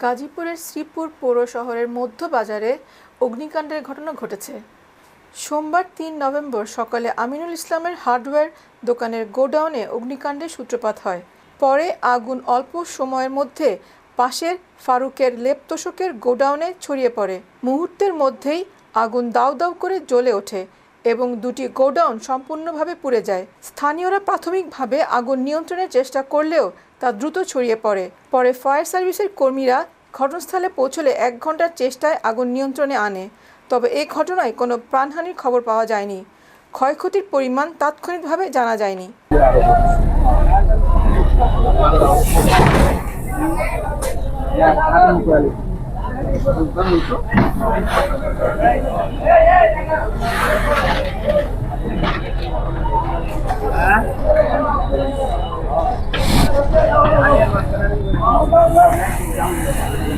গাজীপুরের শ্রীপুর পৌর শহরের মধ্য বাজারে অগ্নিকাণ্ডের ঘটনা ঘটেছে। সোমবার তিন নভেম্বর সকালে আমিনুল ইসলামের হার্ডওয়্যার দোকানের গোডাউনে অগ্নিকাণ্ডের সূত্রপাত হয়। পরে আগুন অল্প সময়ের মধ্যে পাশের ফারুকের লেপতোষকের গোডাউনে ছড়িয়ে পড়ে। মুহূর্তের মধ্যেই আগুন দাউ দাউ করে জ্বলে ওঠে। এবং দুটি গোডাউন সম্পূর্ণভাবে পুড়ে যায়। স্থানীয়রা প্রাথমিকভাবে আগুন নিয়ন্ত্রণের চেষ্টা করলেও তা দ্রুত ছড়িয়ে পড়ে। পরে ফায়ার সার্ভিসের কর্মীরা ঘটনাস্থলে পৌঁছলে এক ঘণ্টার চেষ্টায় আগুন নিয়ন্ত্রণে আনে। তবে এ ঘটনায় কোনো প্রাণহানির খবর পাওয়া যায়নি। ক্ষয়ক্ষতির পরিমাণ তাৎক্ষণিকভাবে জানা যায়নি। Yeah, Oh, my God.